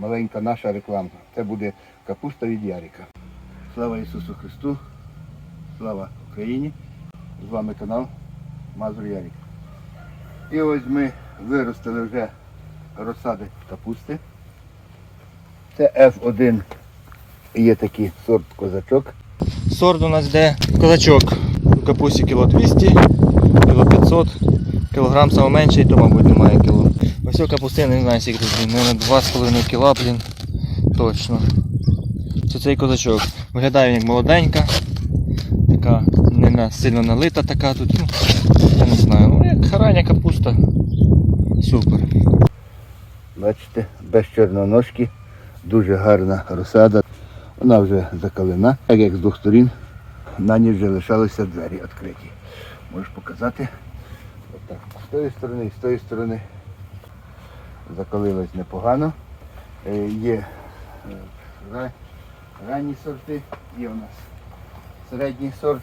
маленька наша реклама. Це буде капуста від Ярика. Слава Ісусу Христу! Слава Україні! З вами канал Мазур Ярик. І ось ми виростили вже розсади капусти. Це F1 є такий сорт козачок. Сорт у нас йде козачок. У капусті кіло 200, кіло 500, кілограм саме менший, то мабуть немає кіло. Ось капустина, не знаю скільки тут, мабуть, 2,5 кіла, блін. Точно. Це цей козачок. Виглядає він як молоденька. Така не сильно налита така тут. Ну, я не знаю. Ну, як рання капуста. Супер. Бачите, без чорноножки, дуже гарна розсада. Вона вже закалена, так як з двох сторін на ній вже лишалися двері відкриті. Можеш показати. Отак. З тої сторони і з тої сторони закалилось непогано. Е, Є е, ранні сорти, є у нас середній сорт.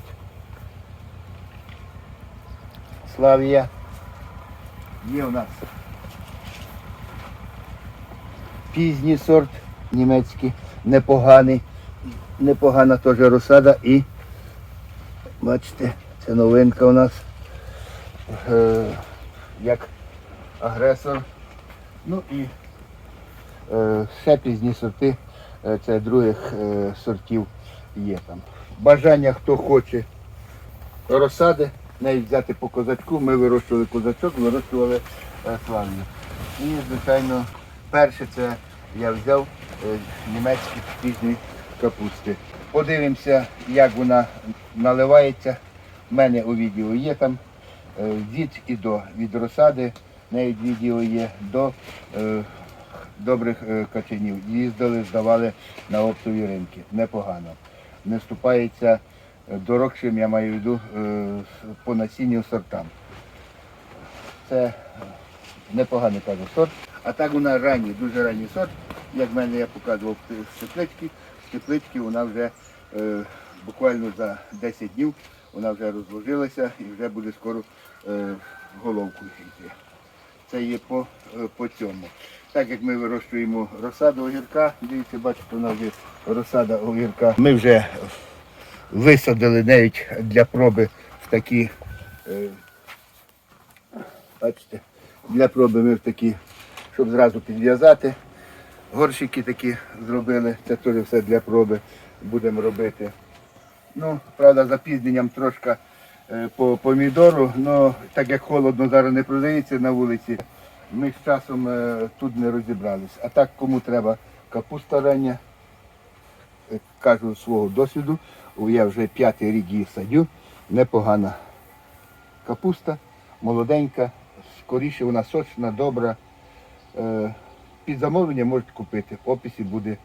Славія. Є у нас пізній сорт німецький, непоганий, непогана теж розсада і бачите, це новинка у нас е, як агресор. Ну і е, ще пізні сорти, е, це других е, сортів є там. Бажання, хто хоче розсади, навіть взяти по козачку, ми вирощували козачок, вирощували е, славну. І, звичайно, перше це я взяв е, німецькі пізні капусти. Подивимося, як вона наливається. У мене у відео є там е, від і до від розсади, навіть відео є до е, добрих е, качанів. Їздили, здавали на оптові ринки. Непогано. Не вступається е, дорогшим, я маю в виду, е, по насінню сортам. Це е, непоганий кажу сорт. А так вона ранній, дуже ранній сорт. Як в мене я показував з теплички, теплички вона вже е, буквально за 10 днів вона вже розложилася і вже буде скоро е, головку йти. Це є по, е, по цьому. Так як ми вирощуємо розсаду огірка, дивіться, бачите, у нас є розсада огірка. Ми вже висадили навіть для проби в такі, е, бачите, для проби ми в такі, щоб зразу підв'язати. Горщики такі зробили, це теж все для проби будемо робити. Ну, правда, запізненням трошки по помідору, але так як холодно зараз не продається на вулиці, ми з часом е, тут не розібрались. А так кому треба капуста рання, е, кажу свого досвіду, я вже п'ятий рік її садю, непогана капуста, молоденька, скоріше вона сочна, добра. Е, Під замовлення можуть купити. В описі буде, е,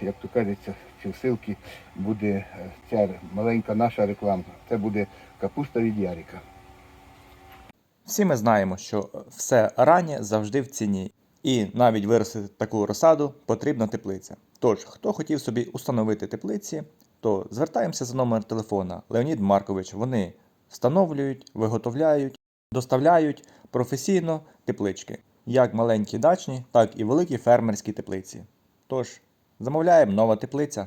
як то кажеться, чи в ссылці буде е, ця маленька наша реклама. Це буде капуста від Ярика. Всі ми знаємо, що все раннє завжди в ціні. І навіть виростити таку розсаду потрібна теплиця. Тож, хто хотів собі установити теплиці, то звертаємося за номер телефона Леонід Маркович. Вони встановлюють, виготовляють, доставляють професійно теплички, як маленькі дачні, так і великі фермерські теплиці. Тож, замовляємо нова теплиця.